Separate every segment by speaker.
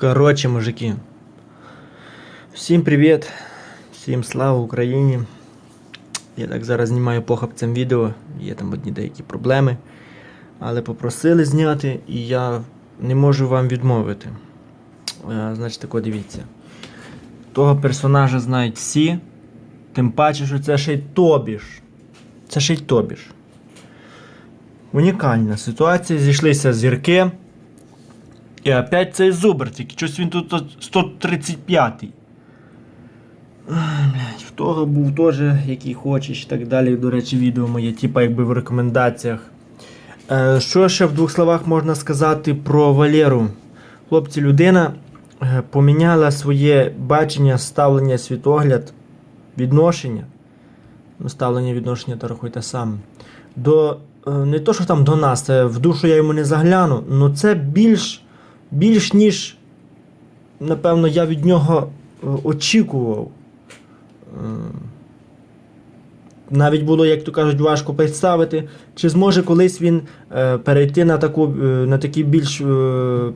Speaker 1: Коротше, мужики. Всім привіт. Всім слава Україні. Я так зараз знімаю похапцем відео, є там одні деякі проблеми. Але попросили зняти, і я не можу вам відмовити. Е, Значить, тако дивіться. Того персонажа знають всі. Тим паче, що це ще й Тобіш. Це ще й Тобіш. Унікальна ситуація. Зійшлися зірки. І опять цей зубр, тільки щось він тут 135-й. Ай, в того був теж, який хочеш і так далі. До речі, відео моє, типа якби в рекомендаціях. Е, що ще в двох словах можна сказати про Валеру? Хлопці, людина е, поміняла своє бачення, ставлення, світогляд, відношення. Ну, ставлення відношення то рахуйте сам. До, е, не то, що там до нас, це в душу я йому не загляну, але це більш, більш ніж, напевно, я від нього е, очікував. Е, Навіть було, як то кажуть, важко представити, чи зможе колись він е, перейти на, таку, на такий більш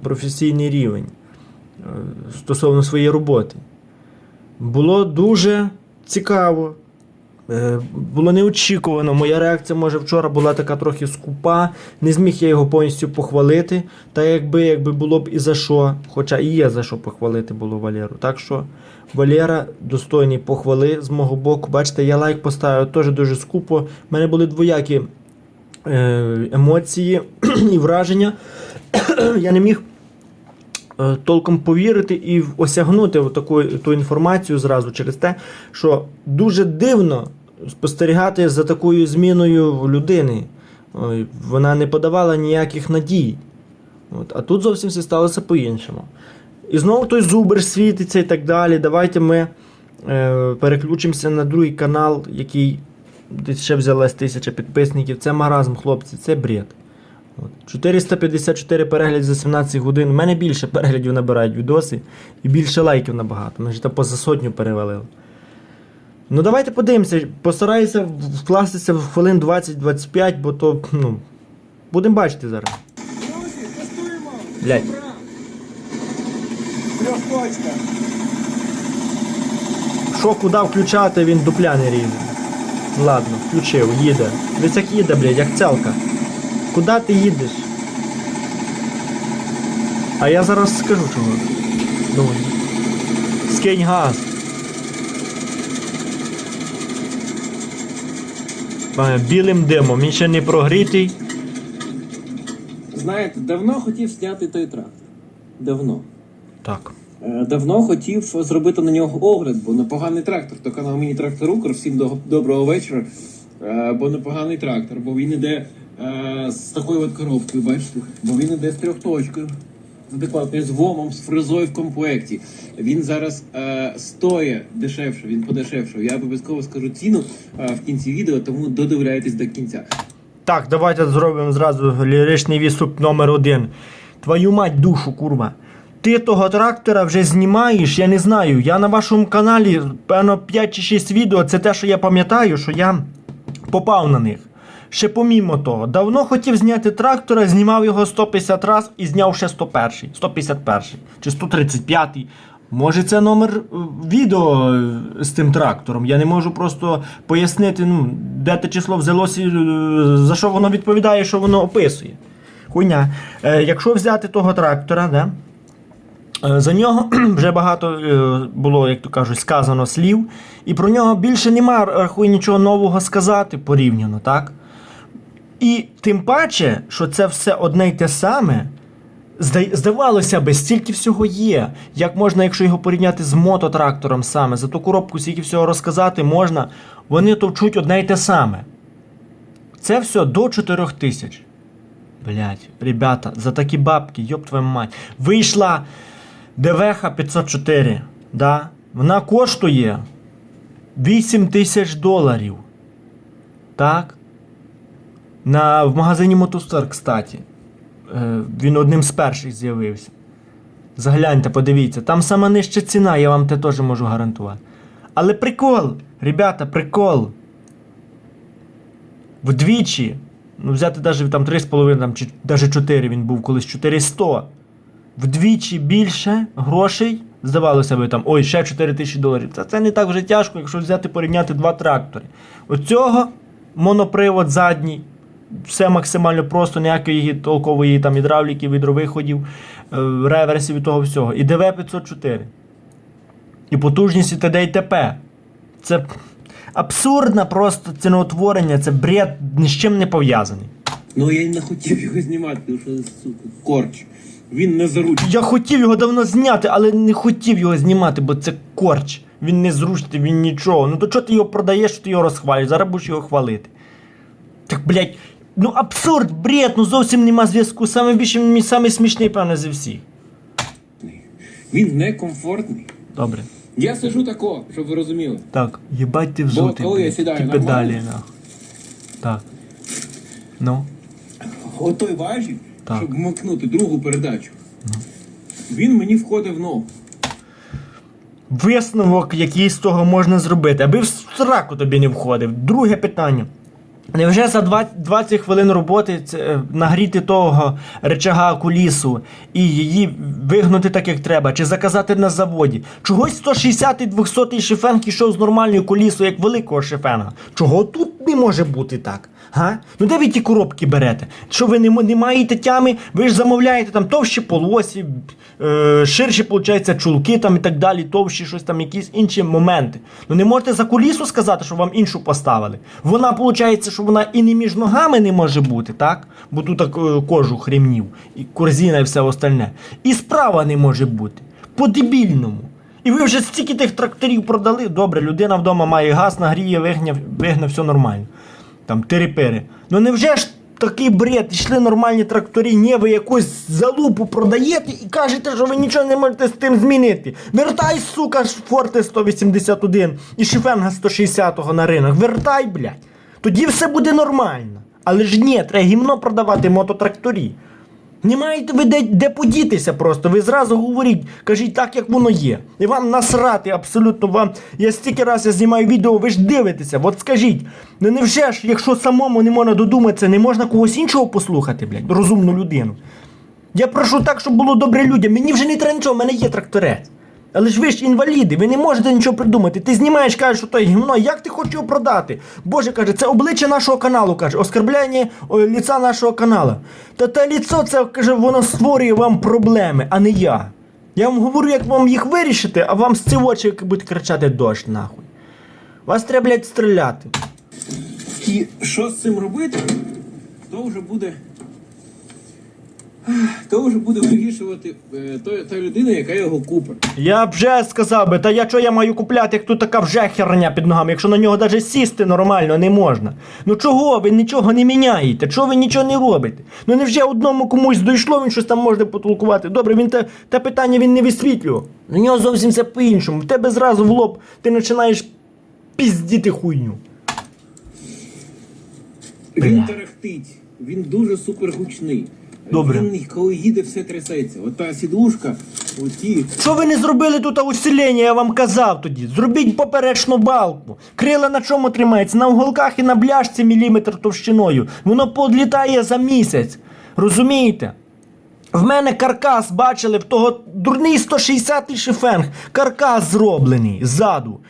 Speaker 1: професійний рівень стосовно своєї роботи. Було дуже цікаво. Е, Було неочікувано. Моя реакція, може, вчора була така трохи скупа. Не зміг я його повністю похвалити. Та якби, якби було б і за що. Хоча і є за що похвалити було Валеру. Так що Валера достойний похвали з мого боку. Бачите, я лайк поставив теж дуже скупо. У мене були двоякі е, емоції і враження. я не міг е, толком повірити і осягнути таку ту інформацію зразу через те, що дуже дивно спостерігати за такою зміною людини. Вона не подавала ніяких надій. От, а тут зовсім все сталося по-іншому. І знову той зубр світиться і так далі. Давайте ми е, переключимося на другий канал, який десь ще взялась тисяча підписників. Це маразм, хлопці, це бред. От. 454 перегляди за 17 годин. У мене більше переглядів набирають відоси і більше лайків набагато. Ми ж там поза сотню перевалили. Ну давайте подивимося. Постараюся вкластися в хвилин 20-25, бо то, ну, будемо бачити зараз.
Speaker 2: Друзі, тестуємо.
Speaker 1: Блядь.
Speaker 2: Трьохточка.
Speaker 1: Що куди включати, він дупля не ріже. Ладно, включив, їде. Десь як їде, блядь, як цялка. Куди ти їдеш? А я зараз скажу чого. Ну, скинь газ. Білим димом, він ще не прогрітий.
Speaker 3: Знаєте, давно хотів зняти той трактор. Давно.
Speaker 1: Так.
Speaker 3: Е, Давно хотів зробити на нього огляд, бо непоганий трактор. То канал мені трактор Укр. Всім до- доброго вечора. Е, Бо непоганий трактор, бо він іде е, з такою от коробкою, бачите? Бо він іде з трьохточкою. З адекватною з вомом, з фрезою в комплекті. Він зараз е, стоїть дешевше, він подешевшав. Я обов'язково скажу ціну е, в кінці відео, тому додивляйтесь до кінця.
Speaker 1: Так, давайте зробимо зразу ліричний відступ номер один. Твою мать душу, курва. Ти того трактора вже знімаєш, я не знаю. Я на вашому каналі, певно, 5 чи 6 відео, це те, що я пам'ятаю, що я попав на них. Ще помімо того, давно хотів зняти трактора, знімав його 150 раз і зняв ще 101, 151 чи 135. Може, це номер е, відео е, з тим трактором. Я не можу просто пояснити, ну, де те число взялося, е, за що воно відповідає, що воно описує. Хуйня. Е, якщо взяти того трактора, да, За нього вже багато було, як то кажуть, сказано слів, і про нього більше нема, рахуй, нічого нового сказати порівняно, так? І тим паче, що це все одне й те саме, здавалося би, стільки всього є. Як можна, якщо його порівняти з мототрактором саме, за ту коробку стільки всього розказати можна, вони товчуть одне й те саме. Це все до 4 тисяч. Блять, ребята, за такі бабки, йоп твою мать. Вийшла ДВХ 504. Да? Вона коштує 8 тисяч доларів. Так? На, в магазині Мотостар, кстати. Е, він одним з перших з'явився. Загляньте, подивіться, там сама нижча ціна, я вам те теж можу гарантувати. Але прикол, ребята, прикол. Вдвічі. Ну, взяти навіть там 3,5 там, чи навіть 4 він був колись 400. вдвічі більше грошей. Здавалося би там, ой, ще 4 тисячі доларів. Та це не так вже тяжко, якщо взяти порівняти два трактори. Оцього монопривод задній, все максимально просто, ніякої толкової там гідравліки, відровиходів, е, реверсів і того всього. І ДВ 504. І потужність і ТД і ТП. Це абсурдне просто ціноутворення, це бред ні з чим не пов'язаний.
Speaker 3: Ну я й не хотів його знімати, тому що сука, корч. Він не заручний.
Speaker 1: Я хотів його давно зняти, але не хотів його знімати, бо це корч. Він не зручний, він нічого. Ну то чого ти його продаєш, що ти його розхвалюєш? Зараз будеш його хвалити. Так, блядь, ну абсурд, бред, ну зовсім нема зв'язку. Саме більше мій самий смішний, певне, зі всіх.
Speaker 3: Він некомфортний.
Speaker 1: Добре.
Speaker 3: Я сижу тако, щоб ви розуміли.
Speaker 1: Так, їбать ти взутий.
Speaker 3: коли я
Speaker 1: блядь,
Speaker 3: сідаю
Speaker 1: ті
Speaker 3: нормально?
Speaker 1: педалі, нахуй. Так. Ну.
Speaker 3: Отой важіль,
Speaker 1: Так.
Speaker 3: щоб вмикнути другу передачу. Він мені входив в ногу.
Speaker 1: Висновок, який з того можна зробити, аби в сраку тобі не входив. Друге питання. Невже за 20 20 хвилин роботи е, нагріти того речага кулісу і її вигнути так, як треба, чи заказати на заводі? Чогось 160 200 шифенг ішов з нормальною кулісою, як великого шифенга. Чого тут не може бути так? Га? Ну де ви ті коробки берете? Що ви не, не маєте тями, ви ж замовляєте там товщі полосі, е, ширші, виходить, чулки там і так далі, товщі, щось там, якісь інші моменти. Ну не можете за кулісу сказати, що вам іншу поставили. Вона, виходить, що вона і не між ногами не може бути, так? Бо тут так е, кожух ремнів, і корзина і все остальне. І справа не може бути. По-дебільному. І ви вже стільки тих тракторів продали. Добре, людина вдома має газ, нагріє, вигне, вигне все нормально. Там тири-пири. Ну невже ж такий бред, йшли нормальні тракторі, ні, ви якусь залупу продаєте і кажете, що ви нічого не можете з тим змінити. Вертай, сука, Форте 181 і Шифенга 160 на ринок. Вертай, блядь. Тоді все буде нормально. Але ж ні, треба гімно продавати мототракторі. Не маєте ви де, де подітися просто. Ви зразу говоріть, кажіть так, як воно є. І вам насрати абсолютно вам. Я стільки раз я знімаю відео, ви ж дивитеся. От скажіть, ну невже ж, якщо самому не можна додуматися, не можна когось іншого послухати, блядь, розумну людину. Я прошу так, щоб було добре людям. Мені вже не треба нічого, в мене є тракторець. Але ж ви ж інваліди, ви не можете нічого придумати. Ти знімаєш, кажеш, що то гімно, як ти хочеш його продати? Боже каже, це обличчя нашого каналу, каже, оскорбляння о, ліца нашого каналу. Та те ліцо, це каже, воно створює вам проблеми, а не я. Я вам говорю, як вам їх вирішити, а вам з ці очі будуть кричати дощ, нахуй. Вас треба, блядь, стріляти.
Speaker 3: І що з цим робити, то вже буде. То вже буде вирішувати е, той- та людина, яка його купить.
Speaker 1: Я б вже сказав би, та я що я маю купляти, як тут така вже херня під ногами, якщо на нього навіть сісти нормально не можна. Ну чого ви нічого не міняєте? Чого ви нічого не робите? Ну невже одному комусь дійшло, він щось там можна потолкувати. Добре, він те, те питання він не висвітлював. На нього зовсім все по-іншому. В тебе зразу в лоб ти починаєш піздіти хуйню.
Speaker 3: Він тарахтить, він дуже супер гучний.
Speaker 1: Добре.
Speaker 3: Він, коли їде, все трясеться. От та сідушка, оті.
Speaker 1: Що ви не зробили тут усилення, я вам казав тоді. Зробіть поперечну балку. Крила на чому тримається? На уголках і на бляшці міліметр товщиною. Воно подлітає за місяць. Розумієте? В мене каркас бачили в того дурний 160-й шифенг. Каркас зроблений ззаду.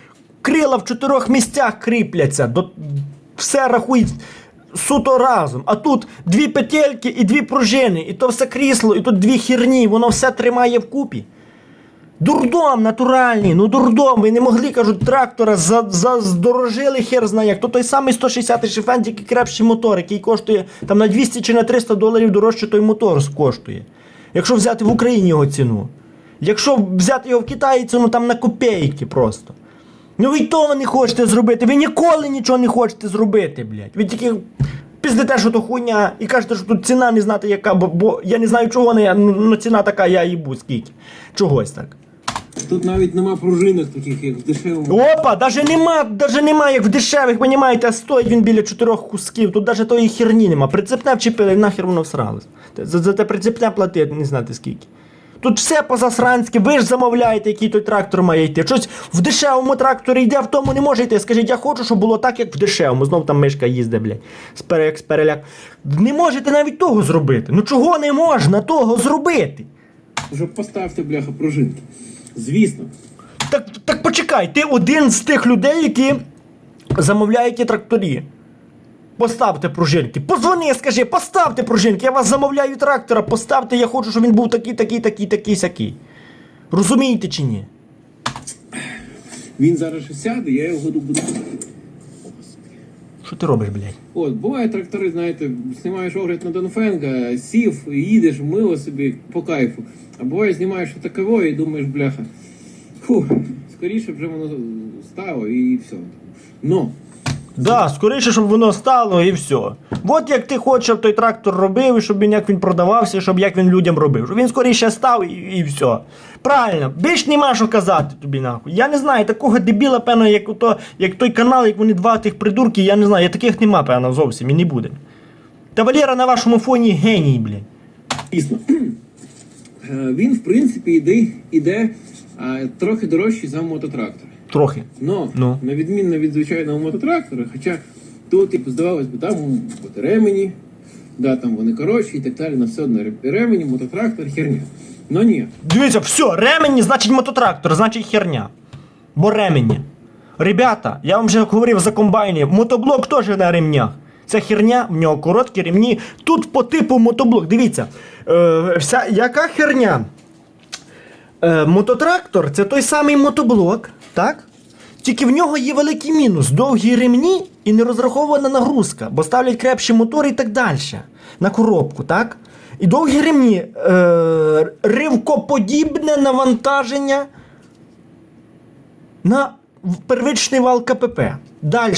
Speaker 1: Крила в чотирьох місцях кріпляться. До... Все рахують суто разом. А тут дві петельки і дві пружини, і то все крісло, і тут дві херні, воно все тримає вкупі. Дурдом натуральний, ну дурдом. Ви не могли, кажуть, трактора за, за, хер знає як. То той самий 160 шифен, тільки крепший мотор, який коштує там на 200 чи на 300 доларів дорожче той мотор коштує. Якщо взяти в Україні його ціну. Якщо взяти його в Китаї, ціну там на копійки просто. Ну ви й того не хочете зробити. Ви ніколи нічого не хочете зробити, блядь. Ви тільки піздите, що то хуйня, і кажете, що тут ціна не знати яка, бо, бо я не знаю, чого вона, ну, ну ціна така, я їбу, скільки. Чогось так.
Speaker 3: Тут навіть нема пружинок таких, як в дешевому.
Speaker 1: Опа, даже нема, даже нема, як в дешевих, понімаєте, а стоїть він біля чотирьох кусків. Тут даже тої херні нема. Прицепне вчепили, нахер воно всралось. За, за те прицепне платити, не знати скільки. Тут все по-засранськи, ви ж замовляєте, який той трактор має йти. Щось в дешевому тракторі йде, в тому не може йти. Скажіть, я хочу, щоб було так, як в дешевому. Знов там мишка їздить, блядь. З пере- як з переляк. Не можете навіть того зробити. Ну чого не можна того зробити?
Speaker 3: вже поставте, бляха, пружинки. Звісно.
Speaker 1: Так, так почекай, ти один з тих людей, які замовляють ті тракторі. Поставте пружинки. Позвони, скажи, поставте пружинки. Я вас замовляю трактора, поставте, я хочу, щоб він був такий, такий, такий, такий, сякий. Розумієте чи ні?
Speaker 3: Він зараз ще сяде, я його буду.
Speaker 1: Що ти робиш, блядь?
Speaker 3: От, буває трактори, знаєте, знімаєш огляд на Донфенга, сів, їдеш, мило собі по кайфу. А буває, знімаєш таково і думаєш, бляха. Фу, скоріше вже воно стало і все. Но,
Speaker 1: Да, скоріше, щоб воно стало і все. От як ти хочеш, щоб той трактор робив, і щоб він як він продавався, щоб як він людям робив. Щоб він скоріше став і, і все. Правильно, більш нема що казати тобі нахуй. Я не знаю, такого дебіла, певно, як, ото, як той канал, як вони два тих придурки, я не знаю, я таких нема, певно, зовсім і не буде. Та Валера на вашому фоні геній, блядь.
Speaker 3: дійсно. Е, Він, в принципі, іде а, трохи дорожчий за мототрактор.
Speaker 1: Трохи.
Speaker 3: Но,
Speaker 1: Ну.
Speaker 3: на відмінно від звичайного мототрактора, хоча тут, типу, здавалось би, там от ремені, да, там вони коротші і так далі, на все одно ремені, мототрактор, херня. Но ні.
Speaker 1: Дивіться, все, ремені, значить мототрактор, значить херня. Бо ремені. Ребята, я вам вже говорив за комбайни, мотоблок теж на ремнях. Це херня, в нього короткі ремні. Тут по типу мотоблок. Дивіться, е, вся, яка херня? Е, мототрактор це той самий мотоблок, так? Тільки в нього є великий мінус: довгі ремні і не розрахована нагрузка, бо ставлять крепші мотори і так далі. На коробку, так? І довгі ремні, е, ривкоподібне навантаження на первичний вал КПП. Далі.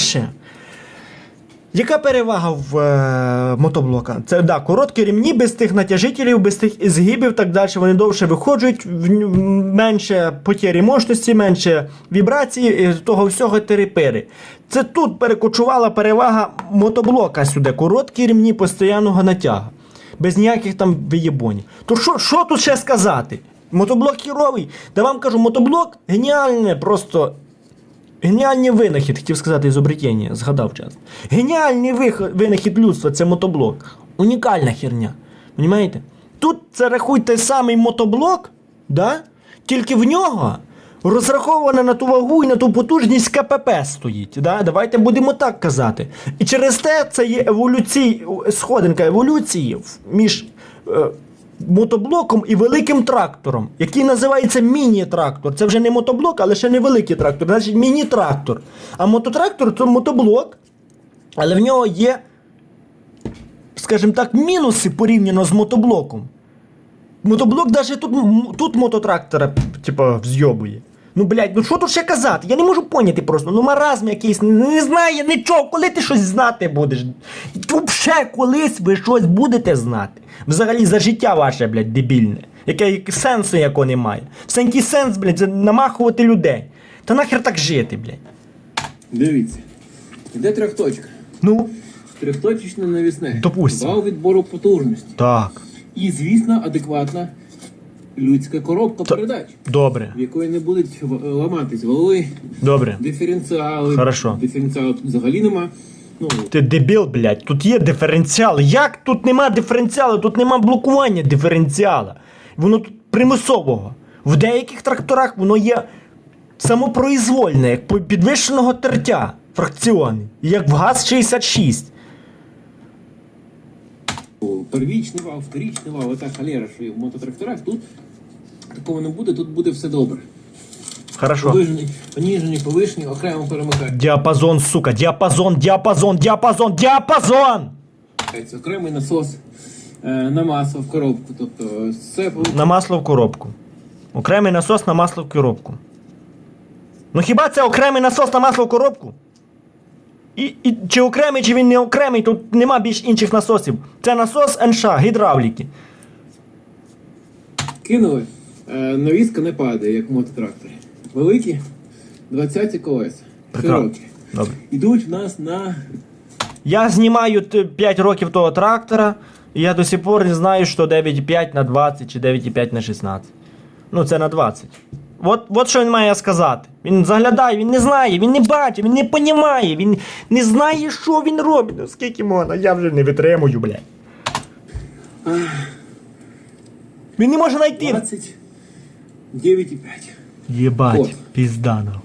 Speaker 1: Яка перевага в е, мотоблока? Це да, короткі ремні без тих натяжителів, без тих згибів, так далі. Вони довше виходять, в менше потері мощності, менше вібрації, і того всього терепири. Це тут перекочувала перевага мотоблока сюди. Короткі ремні постійного натяга. Без ніяких там виєбонів. То що, що тут ще сказати? Мотоблок хіровий. Та вам кажу, мотоблок геніальне, просто Геніальний винахід, хотів сказати ізобретення, згадав час. Геніальний винахід людства це мотоблок. Унікальна херня. Понімаєте? Тут це рахуй той самий мотоблок, да? тільки в нього розраховано на ту вагу і на ту потужність КПП стоїть. Да? Давайте будемо так казати. І через те це є еволюцій, сходинка еволюції між. е, мотоблоком і великим трактором, який називається міні-трактор. Це вже не мотоблок, але ще не великий трактор, значить міні-трактор. А мототрактор це мотоблок, але в нього є, скажімо так, мінуси порівняно з мотоблоком. Мотоблок навіть тут, тут мототрактора, типу, взйобує. Ну, блядь, ну що тут ще казати? Я не можу поняти просто. Ну, маразм якийсь, не, знає нічого, коли ти щось знати будеш. Взагалі, колись ви щось будете знати. Взагалі за життя ваше, блядь, дебільне. Яке яке сенсу якого немає. Всенький сенс, блядь, це намахувати людей. Та нахер так жити, блядь.
Speaker 3: Дивіться. Іде трьохточка.
Speaker 1: Ну,
Speaker 3: Трьохточечне навісне.
Speaker 1: Допустим.
Speaker 3: Вал відбору потужності.
Speaker 1: так.
Speaker 3: І, звісно, адекватна людська коробка передач,
Speaker 1: Добре.
Speaker 3: в якої не будуть в- ламатись вали,
Speaker 1: Добре.
Speaker 3: диференціали.
Speaker 1: Хорошо.
Speaker 3: Диференціалу тут взагалі нема. Ну,
Speaker 1: Ти дебіл, блядь, тут є диференціал. Як тут нема диференціалу? Тут нема блокування диференціала. Воно тут примусового. В деяких тракторах воно є самопроізвольне, як по- підвищеного тертя фракціони, як в ГАЗ-66.
Speaker 3: Первічний вал, вторічний вал, ота халера, що є в мототракторах, тут такого не буде, тут буде все добре.
Speaker 1: Хорошо.
Speaker 3: Повижений, поніжений, повишений, окремо перемикається.
Speaker 1: Діапазон, сука, діапазон, діапазон, діапазон, діапазон!
Speaker 3: Окремий насос е, на масло в коробку. Тобто все
Speaker 1: На масло в коробку. Окремий насос на масло в коробку. Ну хіба це окремий насос на масло в коробку? І, і, чи окремий, чи він не окремий, тут нема більш інших насосів. Це насос НШ, гідравліки.
Speaker 3: кинули. Е, навіска не падає, як в мототракторі. Великі 20 колеса. Широкі.
Speaker 1: Добре.
Speaker 3: Ідуть в нас на
Speaker 1: Я знімаю 5 років того трактора, і я до сих пор не знаю, що 9,5 на 20 чи 9,5 на 16. Ну, це на 20. От, от що він має сказати. Він заглядає, він не знає, він не бачить, він не понімає, він не знає, що він робить. Ну скільки можна, я вже не витримую, блядь. Він не може знайти.
Speaker 3: 29,5.
Speaker 1: Єбать,
Speaker 3: От.
Speaker 1: пізда нахуй.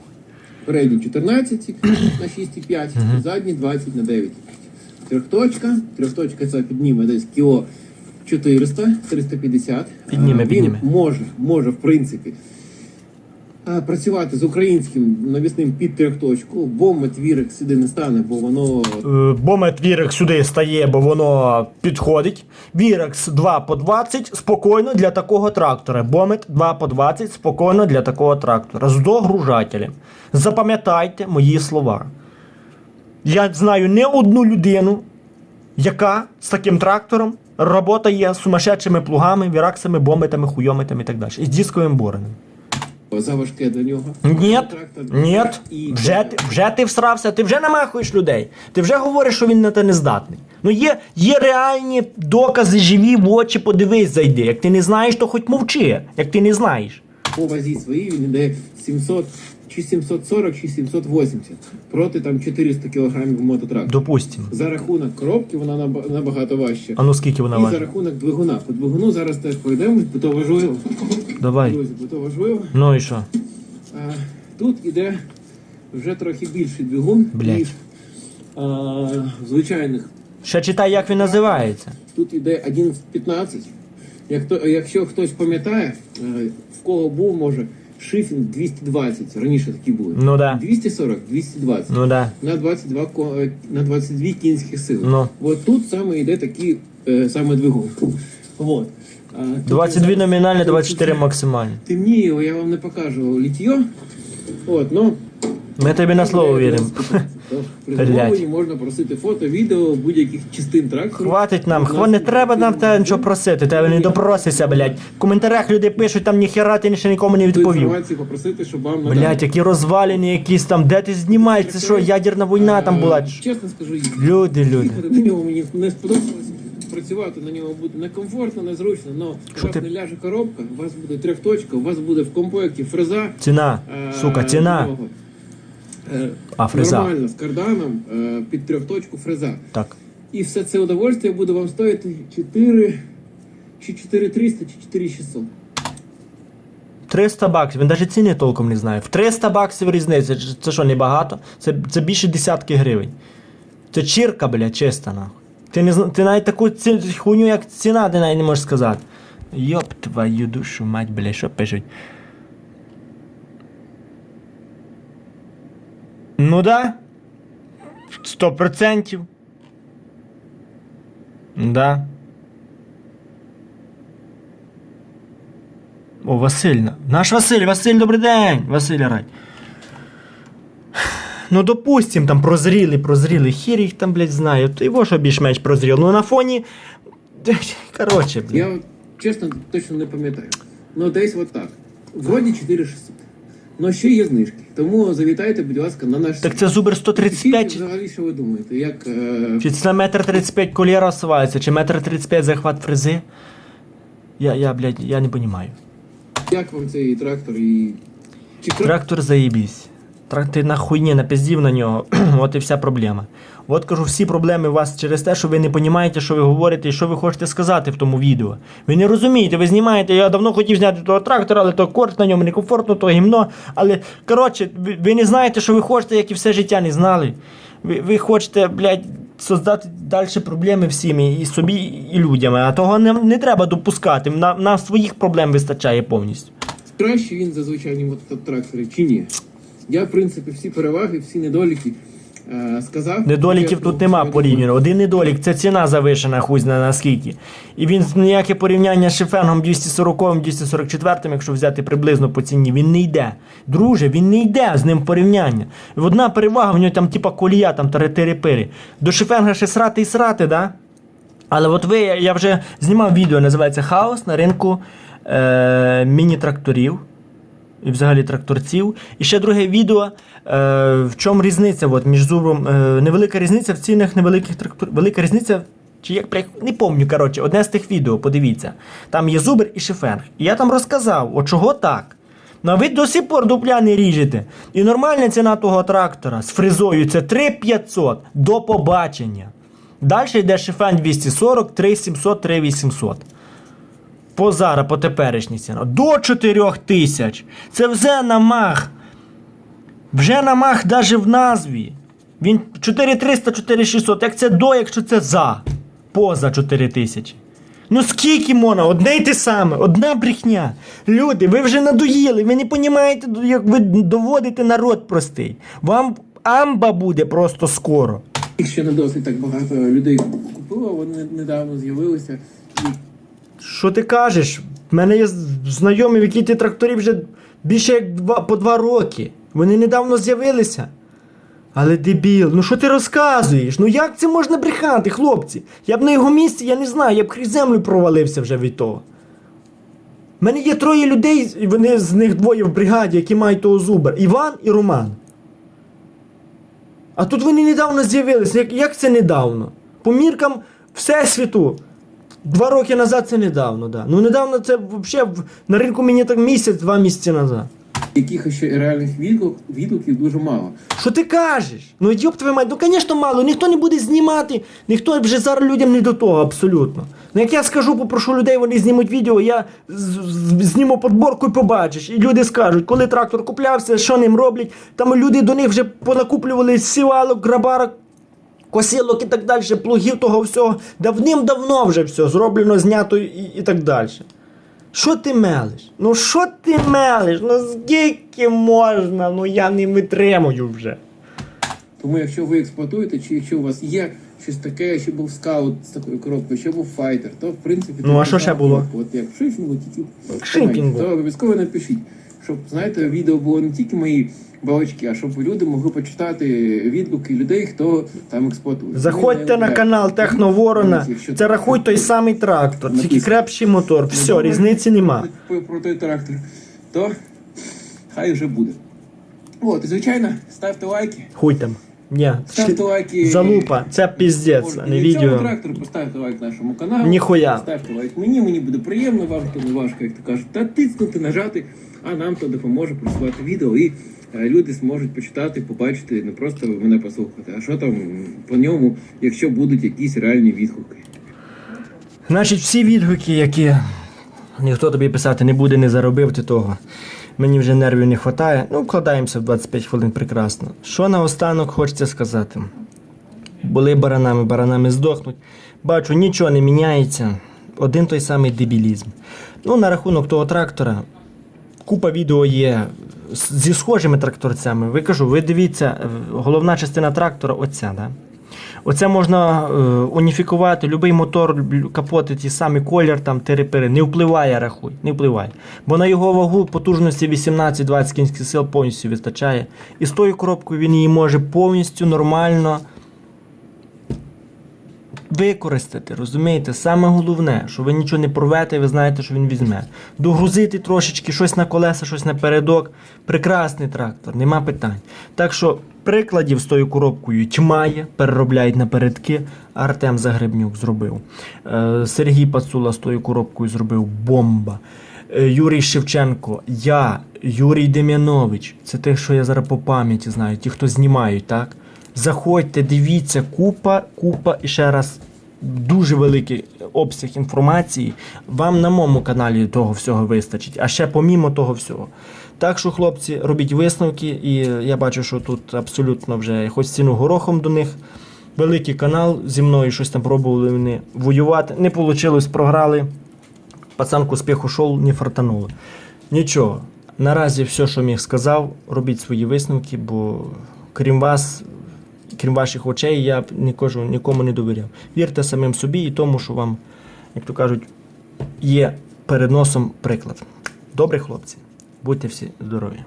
Speaker 3: Передні 14 на 6,5, задні 20 на 9,5. Трьохточка. Трьохточка це підніме десь кіло 400, 350.
Speaker 1: Підніме,
Speaker 3: А, Він
Speaker 1: підніме.
Speaker 3: може, може, в принципі, працювати з українським навісним під трьохточку. Бомбить вірик сюди не стане, бо воно
Speaker 1: Е, Бомет Вірекс сюди стає, бо воно підходить. Вірекс 2 по 20 спокійно для такого трактора. Бомет 2 по 20 спокійно для такого трактора. З догружателем. Запам'ятайте мої слова. Я знаю не одну людину, яка з таким трактором роботає з сумасшедшими плугами, віраксами, бомбетами, хуйометами і так далі. І з дисковим бореним.
Speaker 3: Заважке до нього.
Speaker 1: Ні, ні, вже, ти- вже ти всрався, ти вже намахуєш людей. Ти вже говориш, що він на те не здатний. Ну є, є реальні докази, живі в очі, подивись, зайди. Як ти не знаєш, то хоч мовчи, як ти не знаєш.
Speaker 3: по вазі своїй він йде 700 чи 740, чи 780 проти там 400 кілограмів мототрактора.
Speaker 1: Допустимо.
Speaker 3: За рахунок коробки вона наба- набагато важча.
Speaker 1: А ну скільки вона
Speaker 3: І за рахунок двигуна. По двигуну зараз теж пройдемо, то важливо.
Speaker 1: Давай.
Speaker 3: Друзі, бо то важливо.
Speaker 1: Ну і що?
Speaker 3: А, тут іде вже трохи більший двигун,
Speaker 1: Блядь.
Speaker 3: ніж а, в звичайних.
Speaker 1: Ще читай, як він називається.
Speaker 3: Тут іде 11-15. Як то, якщо хтось пам'ятає, е, в кого був, може, шифінг 220. Раніше такі були.
Speaker 1: Ну да.
Speaker 3: 240, 220.
Speaker 1: Ну да.
Speaker 3: на 22 ко- е, на 22 кінських сили.
Speaker 1: Ну.
Speaker 3: От тут саме йде такий е, саме двигун. От. А, тут
Speaker 1: 22
Speaker 3: зараз-
Speaker 1: номінальні, 24
Speaker 3: вже
Speaker 1: максимальні.
Speaker 3: Темніє, я вам не покажу літьо. От, ну,
Speaker 1: Ми тобі на слово віримо.
Speaker 3: При замовленні можна просити фото, відео будь-яких частин трактору.
Speaker 1: Хватить нам, хва не треба нам тебе нічого просити, тебе не допросися, блядь. В коментарях люди пишуть, там ніхера ти ще нікому не відповів.
Speaker 3: інформацію попросити, щоб вам надали.
Speaker 1: Блять, які розвалені якісь там, де ти знімаєш? Це що, ядерна війна там була?
Speaker 3: Е, Чесно скажу,
Speaker 1: Люди, люди.
Speaker 3: мені не сподобалось. Працювати на нього буде некомфортно, незручно, але
Speaker 1: Що ти-
Speaker 3: не ляже коробка, у вас буде трьохточка, у вас буде в комплекті фреза.
Speaker 1: Ціна,
Speaker 3: е,
Speaker 1: сука, ціна.
Speaker 3: до. Е,
Speaker 1: А, фреза.
Speaker 3: Нормально, з карданом, е, під трьохточку фреза.
Speaker 1: Так.
Speaker 3: І все це удовольствие буде вам стоїти 4, чи 4300, чи 4600.
Speaker 1: 300 баксів, він навіть ціни толком не знає. В 300 баксів різниця. Це- що, небагато? Це, це більше десятки гривень. Це чірка, бля, чиста нахуй. Ти, не, ти навіть таку ці, хуйню, як ціна, ти навіть не можеш сказати. Йоп твою душу, мать, бля, що пишуть. Ну да. Сто процентів. Да. О, Васильна. Наш Василь, Василь, добрий день. Василь рай. Ну, допустим, там прозріли, прозріли. Хір їх там, блядь, знає. То його що більш-менш прозріл. Ну на фоні. Коротше, блядь.
Speaker 3: Я чесно точно не пам'ятаю. Ну десь от так. Вроді 4600. Ну ще є знижки. Тому завітайте, будь ласка, на наш
Speaker 1: Так це Зубер 135.
Speaker 3: Взагалі, що ви думаєте? Як, е,
Speaker 1: Чи це метр 35 кольєра осувається, чи метр 35 захват фрези? Я, я, блядь, я не розумію.
Speaker 3: як вам цей трактор і. Чи трактор?
Speaker 1: Трактор заєбісь. Ти на хуйні напиздів на нього. От і вся проблема. От кажу, всі проблеми у вас через те, що ви не розумієте, що ви говорите і що ви хочете сказати в тому відео. Ви не розумієте, ви знімаєте. Я давно хотів зняти того трактора, але то корт на ньому некомфортно, то гімно. Але коротше, ви, ви не знаєте, що ви хочете, як і все життя не знали. Ви, ви хочете, блядь, создати далі проблеми всім і собі, і людям. А того не, не треба допускати. Нам, нам своїх проблем вистачає повністю.
Speaker 3: Краще він за звичайні мототрактори чи ні? Я, в принципі, всі переваги, всі недоліки е, сказав.
Speaker 1: Недоліків
Speaker 3: Я
Speaker 1: тут нема
Speaker 3: думаю,
Speaker 1: порівняно. Один недолік це ціна завишена, хуй зна наскільки. І він ніяке порівняння з Шефенгом 240 244 якщо взяти приблизно по ціні, він не йде. Друже, він не йде з ним порівняння. Одна перевага, в нього там типа колія, там теретири До Шефенга ще срати і срати, да? Але от ви, я вже знімав відео, називається Хаос на ринку е, міні-тракторів і взагалі тракторців. І ще друге відео, е, в чому різниця от, між зубом. Е, невелика різниця в цінах невеликих тракторів. Велика різниця. Чи як не пам'ятаю, коротше, одне з тих відео, подивіться. Там є зубр і шифенг. І я там розказав, от чого так. Ну а ви до сих пор дупля не ріжете. І нормальна ціна того трактора з фрезою це 3500 до побачення. Далі йде шифен 240, 3700, 3800. По зараз, по теперішній ціна. До 4 тисяч. Це вже намах. Вже намах навіть в назві. Він 4300, 4600. Як це до, якщо це за. Поза 4 тисячі. Ну скільки можна? Одне й те саме, одна брехня. Люди, ви вже надоїли, ви не розумієте, як ви доводите народ простий. Вам амба буде просто скоро.
Speaker 3: Ще не досить так багато людей купило, вони недавно з'явилися.
Speaker 1: Що ти кажеш? В мене є знайомі, в які ті тракторі вже більше як два, по два роки. Вони недавно з'явилися. Але дебіл, ну що ти розказуєш? Ну як це можна брехати, хлопці? Я б на його місці, я не знаю, я б крізь землю провалився вже від того. У мене є троє людей, і вони з них двоє в бригаді, які мають того зуба. Іван і Роман. А тут вони недавно з'явилися. Як, як це недавно? По міркам Всесвіту. Два роки назад це недавно, да. Ну недавно це взагалі на ринку мені так місяць-два місяці назад.
Speaker 3: якихось ще реальних відгук, відгуків дуже мало.
Speaker 1: Що ти кажеш? Ну йоп твою мать, ну звісно мало, ніхто не буде знімати, ніхто вже зараз людям не до того, абсолютно. Ну як я скажу, попрошу людей, вони знімуть відео, я зніму подборку і побачиш. І люди скажуть, коли трактор куплявся, що ним роблять. Там люди до них вже понакуплювали сівалок, грабарок, косілок і так далі, плугів того всього. Давним-давно вже все зроблено, знято і, і так далі. Що ти мелиш? Ну що ти мелиш? Ну скільки можна? Ну я не витримую вже.
Speaker 3: Тому якщо ви експлуатуєте, чи якщо у вас є щось таке, що був скаут з такою коробкою, що був файтер, то в принципі
Speaker 1: Ну, а що ще було?
Speaker 3: От як шифінгу, тільки в
Speaker 1: Шифінгу.
Speaker 3: то обов'язково напишіть, щоб знаєте, відео було не тільки мої балачки, а щоб люди могли почитати відгуки людей, хто там експлуатує.
Speaker 1: Заходьте на канал Техноворона. Це рахуй той самий трактор, тільки крепший мотор.
Speaker 3: Ну,
Speaker 1: Все, різниці нема.
Speaker 3: Про, той трактор, то хай вже буде. От, звичайно, ставте лайки.
Speaker 1: Хуй там. Ні.
Speaker 3: Ставте лайки.
Speaker 1: Залупа, це піздець, а не відео.
Speaker 3: трактору поставте лайк нашому каналу.
Speaker 1: Ніхуя.
Speaker 3: Ставте лайк мені, мені буде приємно, вам то не важко, як то кажуть. Та тиснути, нажати, а нам то допоможе просувати відео і люди зможуть почитати, побачити, не просто мене послухати, а що там по ньому, якщо будуть якісь реальні відгуки.
Speaker 1: Значить, всі відгуки, які ніхто тобі писати не буде, не заробив ти того. Мені вже нервів не вистачає. Ну, вкладаємося в 25 хвилин прекрасно. Що наостанок хочеться сказати? Були баранами, баранами здохнуть. Бачу, нічого не міняється. Один той самий дебілізм. Ну, на рахунок того трактора, купа відео є зі схожими тракторцями. Ви кажу, ви дивіться, е, головна частина трактора оця, да? Оце можна е, уніфікувати, будь-який мотор, капоти, ті самі колір, там, тири-пири, не впливає, рахуй, не впливає. Бо на його вагу потужності 18-20 кінських сил повністю вистачає. І з тою коробкою він її може повністю нормально використати, розумієте? Саме головне, що ви нічого не порвете, ви знаєте, що він візьме. Догрузити трошечки щось на колеса, щось на передок. Прекрасний трактор, нема питань. Так що прикладів з тою коробкою тьмає, переробляють на передки. Артем Загребнюк зробив. Е, Сергій Пацула з тою коробкою зробив бомба. Е, Юрій Шевченко, я, Юрій Дем'янович. Це те, що я зараз по пам'яті знаю, ті, хто знімають, так? Заходьте, дивіться, купа, купа і ще раз дуже великий обсяг інформації. Вам на моєму каналі того всього вистачить, а ще помімо того всього. Так що, хлопці, робіть висновки, і я бачу, що тут абсолютно вже хоч ціну горохом до них. Великий канал зі мною щось там пробували вони воювати. Не вийшло, програли. Пацан к успіху шов, не фартануло. Нічого. Наразі все, що міг сказав, робіть свої висновки, бо крім вас, крім ваших очей, я б нікожу, нікому не довіряв. Вірте самим собі і тому, що вам, як то кажуть, є перед носом приклад. Добре, хлопці, будьте всі здорові.